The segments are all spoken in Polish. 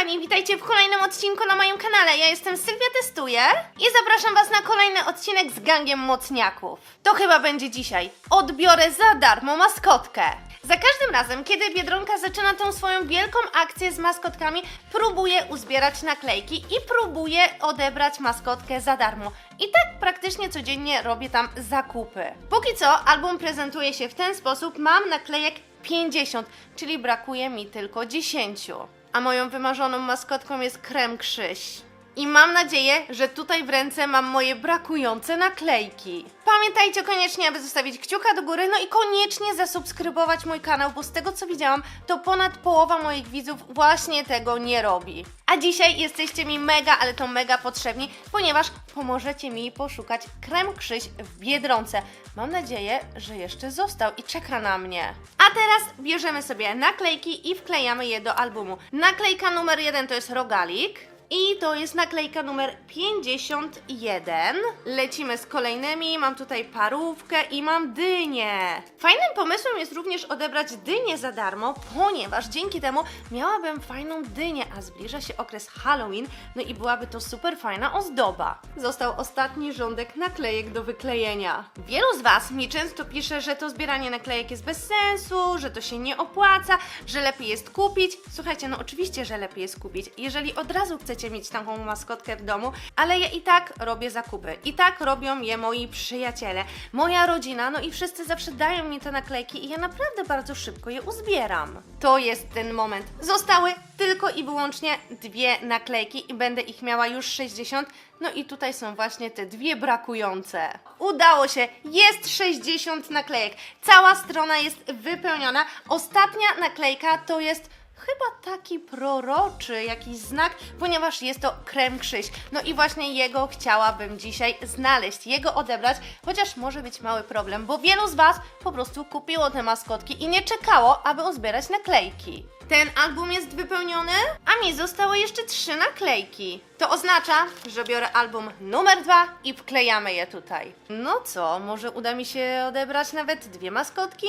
kochani, witajcie w kolejnym odcinku na moim kanale. Ja jestem Sylwia Testuję i zapraszam Was na kolejny odcinek z gangiem mocniaków. To chyba będzie dzisiaj. Odbiorę za darmo maskotkę. Za każdym razem, kiedy Biedronka zaczyna tą swoją wielką akcję z maskotkami, próbuje uzbierać naklejki i próbuje odebrać maskotkę za darmo. I tak praktycznie codziennie robię tam zakupy. Póki co album prezentuje się w ten sposób, mam naklejek 50, czyli brakuje mi tylko 10. A moją wymarzoną maskotką jest krem Krzyś. I mam nadzieję, że tutaj w ręce mam moje brakujące naklejki. Pamiętajcie koniecznie, aby zostawić kciuka do góry, no i koniecznie zasubskrybować mój kanał, bo z tego co widziałam, to ponad połowa moich widzów właśnie tego nie robi. A dzisiaj jesteście mi mega, ale to mega potrzebni, ponieważ pomożecie mi poszukać krem Krzyś w Biedronce. Mam nadzieję, że jeszcze został i czeka na mnie. A teraz bierzemy sobie naklejki i wklejamy je do albumu. Naklejka numer jeden to jest rogalik. I to jest naklejka numer 51. Lecimy z kolejnymi. Mam tutaj parówkę i mam dynię. Fajnym pomysłem jest również odebrać dynię za darmo, ponieważ dzięki temu miałabym fajną dynię, a zbliża się okres Halloween, no i byłaby to super fajna ozdoba. Został ostatni rządek naklejek do wyklejenia. Wielu z Was mi często pisze, że to zbieranie naklejek jest bez sensu, że to się nie opłaca, że lepiej jest kupić. Słuchajcie, no oczywiście, że lepiej jest kupić, jeżeli od razu chcecie mieć taką maskotkę w domu, ale ja i tak robię zakupy. I tak robią je moi przyjaciele, moja rodzina, no i wszyscy zawsze dają mi te naklejki i ja naprawdę bardzo szybko je uzbieram. To jest ten moment. Zostały tylko i wyłącznie dwie naklejki i będę ich miała już 60. No i tutaj są właśnie te dwie brakujące. Udało się, jest 60 naklejek. Cała strona jest wypełniona. Ostatnia naklejka to jest chyba taki proroczy jakiś znak, ponieważ jest to krem krzyś. No i właśnie jego chciałabym dzisiaj znaleźć, jego odebrać, chociaż może być mały problem, bo wielu z Was po prostu kupiło te maskotki i nie czekało, aby uzbierać naklejki. Ten album jest wypełniony, a mi zostały jeszcze trzy naklejki. To oznacza, że biorę album numer dwa i wklejamy je tutaj. No co, może uda mi się odebrać nawet dwie maskotki?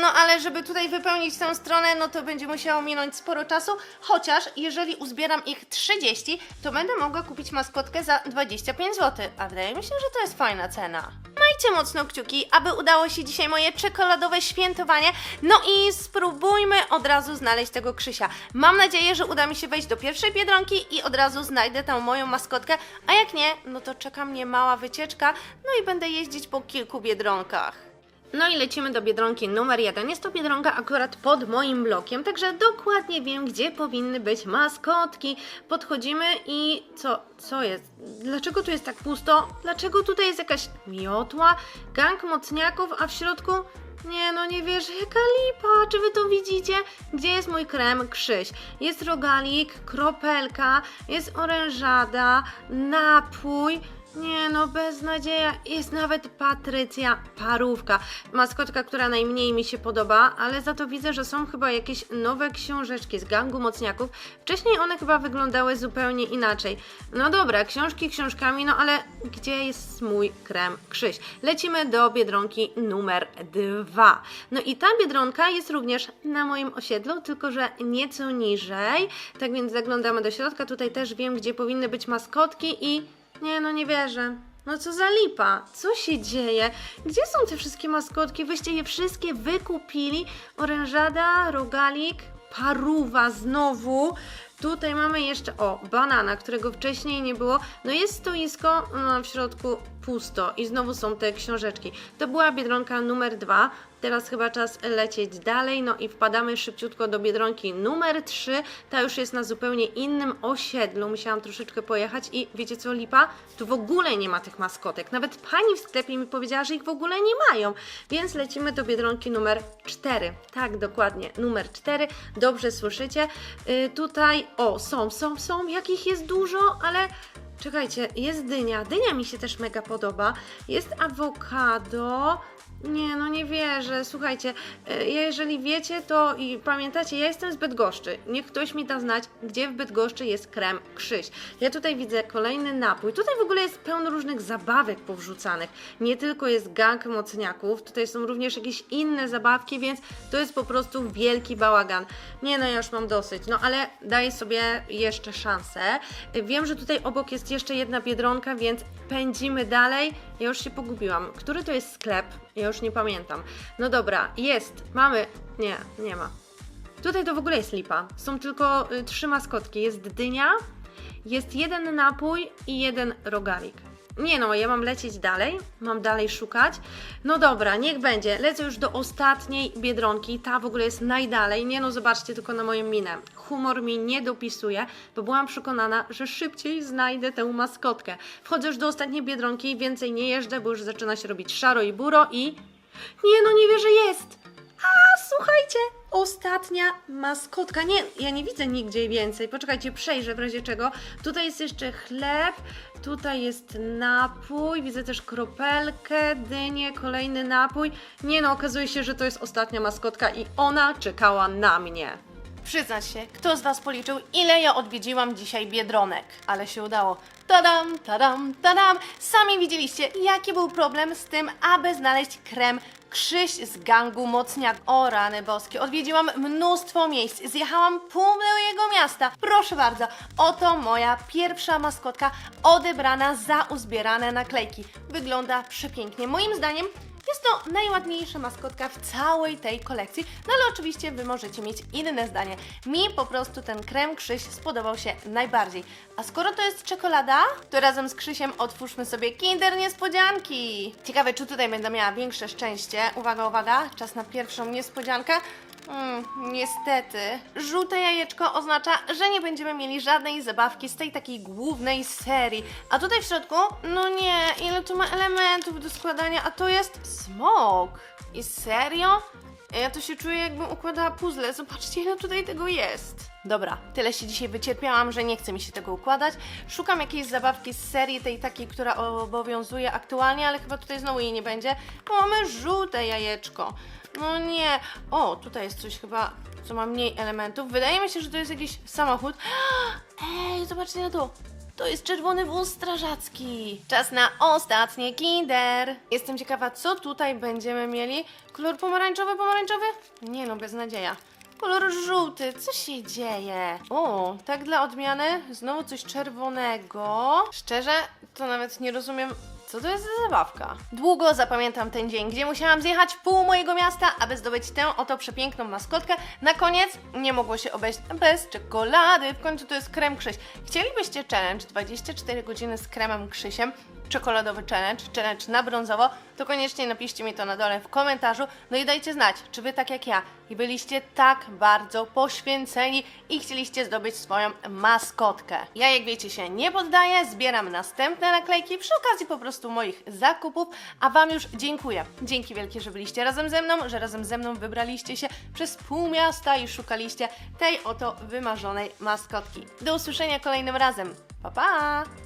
No ale żeby tutaj wypełnić tę stronę, no to będzie musiało minąć sporo czasu, chociaż jeżeli uzbieram ich 30, to będę mogła kupić maskotkę za 25 zł, a wydaje mi się, że to jest fajna cena. Majcie mocno kciuki, aby udało się dzisiaj moje czekoladowe świętowanie, no i spróbujmy od razu znaleźć tego Krzysia. Mam nadzieję, że uda mi się wejść do pierwszej Biedronki i od razu znajdę tę moją maskotkę, a jak nie, no to czeka mnie mała wycieczka, no i będę jeździć po kilku Biedronkach. No i lecimy do Biedronki numer jeden. Jest to Biedronka akurat pod moim blokiem, także dokładnie wiem, gdzie powinny być maskotki. Podchodzimy i co, co jest? Dlaczego tu jest tak pusto? Dlaczego tutaj jest jakaś miotła, gang mocniaków, a w środku... Nie, no nie wierzę, jaka lipa, czy wy to widzicie? Gdzie jest mój krem Krzyś? Jest rogalik, kropelka, jest orężada, napój, nie no, beznadzieja. Jest nawet Patrycja Parówka. Maskotka, która najmniej mi się podoba, ale za to widzę, że są chyba jakieś nowe książeczki z gangu mocniaków. Wcześniej one chyba wyglądały zupełnie inaczej. No dobra, książki książkami, no ale gdzie jest mój krem Krzyś? Lecimy do Biedronki numer dwa. No i ta Biedronka jest również na moim osiedlu, tylko że nieco niżej. Tak więc zaglądamy do środka. Tutaj też wiem, gdzie powinny być maskotki i nie, no nie wierzę. No co za lipa? Co się dzieje? Gdzie są te wszystkie maskotki? Wyście je wszystkie wykupili? Orężada, rogalik, paruwa znowu. Tutaj mamy jeszcze, o, banana, którego wcześniej nie było. No jest stoisko, no w środku pusto i znowu są te książeczki. To była Biedronka numer dwa. Teraz chyba czas lecieć dalej, no i wpadamy szybciutko do Biedronki numer 3. Ta już jest na zupełnie innym osiedlu. Musiałam troszeczkę pojechać i wiecie co, lipa? Tu w ogóle nie ma tych maskotek. Nawet pani w sklepie mi powiedziała, że ich w ogóle nie mają. Więc lecimy do Biedronki numer 4. Tak, dokładnie, numer 4. Dobrze słyszycie. Yy, tutaj, o, są, są, są. Jakich jest dużo, ale... Czekajcie, jest dynia. Dynia mi się też mega podoba. Jest awokado. Nie, no nie wierzę. Słuchajcie, e, jeżeli wiecie, to i pamiętacie, ja jestem z Bydgoszczy. Niech ktoś mi da znać, gdzie w Bydgoszczy jest krem Krzyś. Ja tutaj widzę kolejny napój. Tutaj w ogóle jest pełno różnych zabawek powrzucanych. Nie tylko jest gang mocniaków, tutaj są również jakieś inne zabawki, więc to jest po prostu wielki bałagan. Nie no, ja już mam dosyć. No ale daję sobie jeszcze szansę. Wiem, że tutaj obok jest jeszcze jedna biedronka, więc pędzimy dalej. Ja już się pogubiłam. Który to jest sklep? Ja już nie pamiętam. No dobra, jest. Mamy. Nie, nie ma. Tutaj to w ogóle jest lipa. Są tylko y, trzy maskotki. Jest dynia, jest jeden napój i jeden rogalik. Nie no, ja mam lecieć dalej, mam dalej szukać. No dobra, niech będzie. Lecę już do ostatniej biedronki. Ta w ogóle jest najdalej. Nie no, zobaczcie tylko na moją minę. Humor mi nie dopisuje, bo byłam przekonana, że szybciej znajdę tę maskotkę. Wchodzę już do ostatniej biedronki, więcej nie jeżdżę, bo już zaczyna się robić szaro i buro i... Nie no, nie wierzę, jest! Ostatnia maskotka. Nie, ja nie widzę nigdzie więcej. Poczekajcie, przejrzę w razie czego. Tutaj jest jeszcze chleb, tutaj jest napój, widzę też kropelkę, dynię, kolejny napój. Nie no, okazuje się, że to jest ostatnia maskotka i ona czekała na mnie. Przyznać się, kto z Was policzył, ile ja odwiedziłam dzisiaj biedronek? Ale się udało. Tadam, tadam, tadam. Sami widzieliście, jaki był problem z tym, aby znaleźć krem Krzyś z gangu Mocniak. O rany boskie, odwiedziłam mnóstwo miejsc, zjechałam pół mojego miasta. Proszę bardzo, oto moja pierwsza maskotka odebrana za uzbierane naklejki. Wygląda przepięknie. Moim zdaniem jest to najładniejsza maskotka w całej tej kolekcji, no ale oczywiście Wy możecie mieć inne zdanie. Mi po prostu ten krem Krzyś spodobał się najbardziej. A skoro to jest czekolada, to razem z Krzysiem otwórzmy sobie Kinder Niespodzianki. Ciekawe, czy tutaj będę miała większe szczęście. Uwaga, uwaga, czas na pierwszą niespodziankę. Mm, niestety, żółte jajeczko oznacza, że nie będziemy mieli żadnej zabawki z tej takiej głównej serii. A tutaj w środku, no nie, ile tu ma elementów do składania, a to jest smok. I serio? Ja to się czuję, jakbym układała puzzle. Zobaczcie, ile tutaj tego jest. Dobra, tyle się dzisiaj wycierpiałam, że nie chce mi się tego układać. Szukam jakiejś zabawki z serii tej takiej, która obowiązuje aktualnie, ale chyba tutaj znowu jej nie będzie, bo mamy żółte jajeczko. No nie. O, tutaj jest coś chyba, co ma mniej elementów. Wydaje mi się, że to jest jakiś samochód. Ej, zobaczcie na to. To jest czerwony wóz strażacki. Czas na ostatnie kinder. Jestem ciekawa, co tutaj będziemy mieli. Kolor pomarańczowy, pomarańczowy? Nie no, beznadzieja. Kolor żółty, co się dzieje? O, tak dla odmiany, znowu coś czerwonego. Szczerze, to nawet nie rozumiem, co to jest za zabawka? Długo zapamiętam ten dzień, gdzie musiałam zjechać pół mojego miasta, aby zdobyć tę oto przepiękną maskotkę. Na koniec nie mogło się obejść bez czekolady. W końcu to jest krem Krzyś. Chcielibyście challenge 24 godziny z kremem Krzysiem? czekoladowy challenge, challenge na brązowo, to koniecznie napiszcie mi to na dole w komentarzu. No i dajcie znać, czy wy tak jak ja i byliście tak bardzo poświęceni i chcieliście zdobyć swoją maskotkę. Ja jak wiecie się nie poddaję, zbieram następne naklejki przy okazji po prostu moich zakupów, a wam już dziękuję. Dzięki wielkie, że byliście razem ze mną, że razem ze mną wybraliście się przez pół miasta i szukaliście tej oto wymarzonej maskotki. Do usłyszenia kolejnym razem. Pa pa!